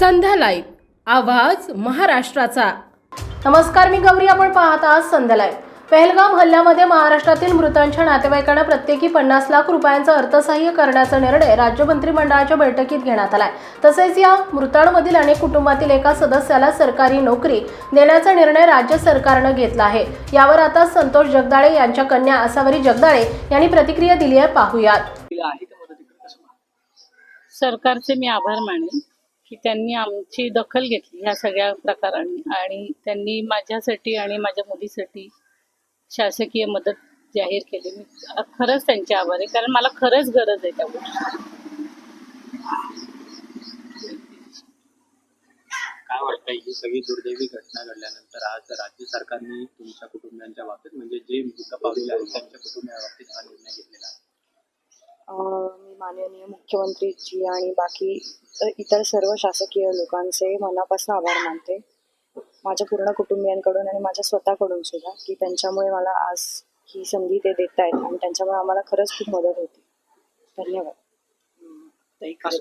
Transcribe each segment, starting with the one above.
संध्या live आवाज महाराष्ट्राचा. नमस्कार मी गौरी. आपण पाहत आहात संध्या लाईव्ह. पहलगाम हल्ल्यामध्ये महाराष्ट्रातील मृतांच्या नातेवाईकांना प्रत्येकी पन्नास लाख रुपयांचं अर्थसहाय्य करण्याचा निर्णय राज्य मंत्रिमंडळाच्या बैठकीत घेण्यात आलाय. तसेच या मृतांमधील अनेक कुटुंबातील एका सदस्याला सरकारी नोकरी देण्याचा निर्णय राज्य सरकारनं घेतला आहे. यावर आता संतोष जगदाळे यांच्या कन्या आसावरी जगदाळे यांनी प्रतिक्रिया दिली आहे. पाहूयात. सरकारचे मी आभार मानेन. की त्यांनी आमची दखल घेतली ह्या सगळ्या प्रकारांनी. आणि त्यांनी माझ्यासाठी आणि माझ्या मुलीसाठी शासकीय मदत जाहीर केली. मी खरंच त्यांचे आभार आहे कारण मला खरंच गरज आहे त्या गोष्टी काय वाटतं ही सगळी दुर्दैवी घटना घडल्यानंतर आज राज्य सरकारने तुमच्या कुटुंबियांच्या बाबतीत म्हणजे जे मृत पावलेले आहेत त्यांच्या कुटुंबियांबाबतीत हा निर्णय घेतलेला आहे? माननीय मुख्यमंत्रीजी आणि बाकी इतर सर्व शासकीय लोकांचे मनापासून आभार मानते. माझ्या पूर्ण कुटुंबियांकडून आणि माझ्या स्वतःकडून सुद्धा की त्यांच्यामुळे मला आज ही संधी ते देत आहेत आणि त्यांच्यामुळे आम्हाला खरंच खूप मदत होती. धन्यवाद.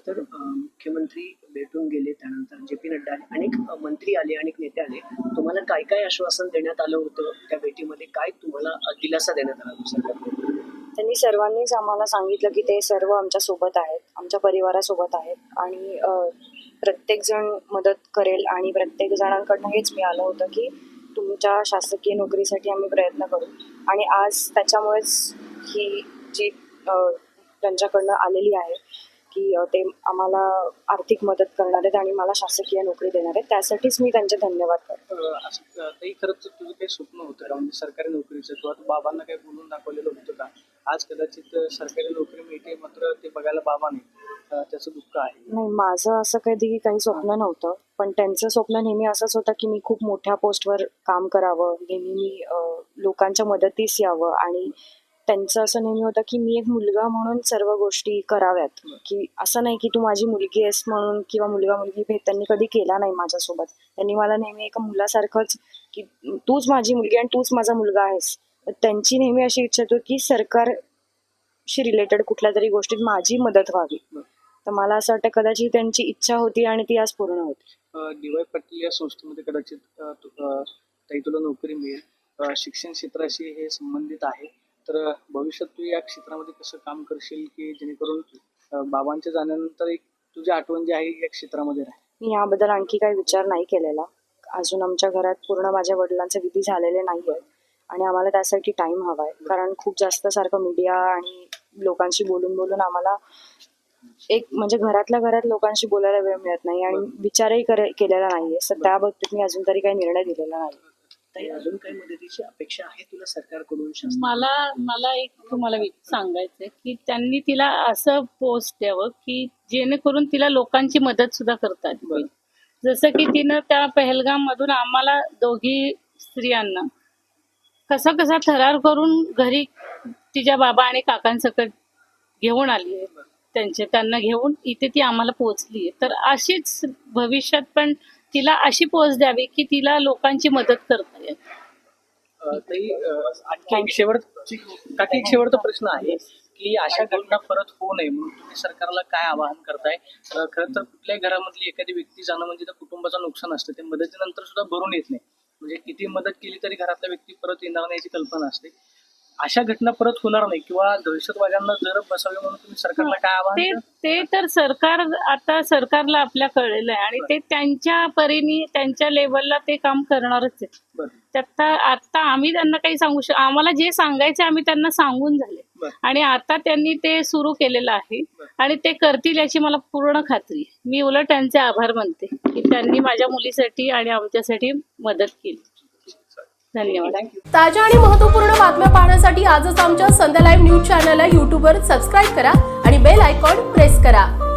तर मुख्यमंत्री भेटून गेले त्यानंतर जे पी नड्डा आले अनेक मंत्री आले अनेक नेते आले. तुम्हाला काय काय आश्वासन देण्यात आलं होतं त्या भेटीमध्ये? काय तुम्हाला दिलासा देण्यात आला होता? त्यांनी सर्वांनीच आम्हाला सांगितलं की ते सर्व आमच्यासोबत आहेत आमच्या परिवारासोबत आहेत आणि प्रत्येक जण मदत करेल आणि प्रत्येक जणांकडनं हेच मिळालं होतं की तुमच्या शासकीय नोकरीसाठी आम्ही प्रयत्न करू. आणि आज त्याच्यामुळेच ही जी त्यांच्याकडनं आलेली आहे की ते आम्हाला आर्थिक मदत करणार आहेत आणि मला शासकीय नोकरी देणार आहेत त्यासाठीच मी त्यांचे धन्यवाद करतो. असं खरंच तुझं काही स्वप्न होतं म्हणजे सरकारी नोकरीचं किंवा तू बाबांना काही बोलून दाखवलेलं होतं का? आज कदाचित सरकारी नोकरी मिळते मात्र ते बघायला बाबा नाही. त्याचं दुःख आहे. नाही माझं असं कधी काही स्वप्न नव्हतं पण त्यांचं स्वप्न नेहमी असंच होतं की मी खूप मोठ्या पोस्टवर काम करावं नेहमी मी लोकांच्या मदतीस यावं आणि त्यांचं असं नेहमी होतं की मी एक मुलगा म्हणून सर्व गोष्टी कराव्यात. की असं नाही की तू माझी मुलगी आहेस म्हणून किंवा मुलगा मुलगी भेट त्यांनी कधी केला नाही माझ्यासोबत. त्यांनी मला नेहमी एका मुलासारखंच की तूच माझी मुलगी आणि तूच माझा मुलगा आहेस. त्यांची नेहमी अशी इच्छा होती की सरकारशी रिलेटेड कुठल्या तरी गोष्टीत माझी मदत व्हावी. तर मला असं वाटतं कदाचित त्यांची इच्छा होती आणि ती आज पूर्ण होती. डी वाय पाटील या संस्थेमध्ये कदाचित ताई तुला नोकरी मिळेल. शिक्षण क्षेत्राशी हे संबंधित आहे. तर भविष्यात तू या क्षेत्रामध्ये कसं काम करशील की जेणेकरून बाबांच्या जाण्यानंतर एक तुझी आठवण जी आहे या क्षेत्रामध्ये राहील? मी याबद्दल आणखी काही विचार नाही केलेला. अजून आमच्या घरात पूर्ण माझ्या वडिलांचे विधी झालेले नाही आहेत आणि आम्हाला त्यासाठी टाइम हवा आहे कारण खूप जास्त सारखं मीडिया आणि लोकांशी बोलून बोलून आम्हाला एक म्हणजे घरातल्या घरात लोकांशी बोलायला वेळ मिळत नाही आणि विचारही करे- केलेला नाहीये. तर त्या बाबतीत मी अजून तरी काही निर्णय दिलेला नाही. अजून काही मदतीची अपेक्षा आहे तुला सरकारकडून? मला मला एक तुम्हाला सांगायचंय की त्यांनी तिला असं पोस्ट द्यावं की जेणेकरून तिला लोकांची मदत सुद्धा करता येईल बरं. जसं की तिनं त्या पहलगाम मधून आम्हाला दोघी स्त्रियांना कसा कसा थरार करून घरी तिच्या बाबा आणि काकांसकट घेऊन आली आहे. त्यांचे त्यांना घेऊन इथे ती आम्हाला पोहोचली आहे. तर अशीच भविष्यात पण तिला अशी पोच द्यावी की तिला लोकांची मदत करता येईल. आणखी एक शेवटची काकी एक शेवटचा प्रश्न आहे की अशा घटना परत होऊ नये म्हणून तुम्ही सरकारला काय आवाहन करताय? खरं तर कुठल्याही घरामधली एखादी व्यक्ती जाणं म्हणजे त्या कुटुंबाचं नुकसान असतं. ते मदतीनंतर सुद्धा भरून येत नाही. म्हणजे किती मदत केली तरी घरातला व्यक्ती परत येणार नाही याची कल्पना असते. अशा घटना परत होणार नाही किंवा दहशतवाद्यांना जर बसावे म्हणून तुम्ही सरकारला काय आवाहन ते कराल? ते तर सरकार आता सरकारला आपल्या कळलेलं आहे आणि ते त्यांच्या परीने त्यांच्या लेवलला ते काम करणारच आहे बरं. त्यात आता आम्ही त्यांना काही सांगू शक आम्हाला जे सांगायचे आम्ही त्यांना सांगून झाले. आणि आता त्यांनी ते सुरू केलेलं आहे. आणि ते करतील याची मला पूर्ण खात्री. मी उलट त्यांचे आभार मानते की त्यांनी माझ्या मुलीसाठी आणि आमच्यासाठी मदत केली. धन्यवाद. ताज्या आणि महत्त्वपूर्ण बातम्या पाहण्यासाठी आजच आमच्या संध्या लाईव्ह न्यूज चॅनलला यूट्यूबवर सबस्क्राईब करा आणि बेल आयकॉन प्रेस करा.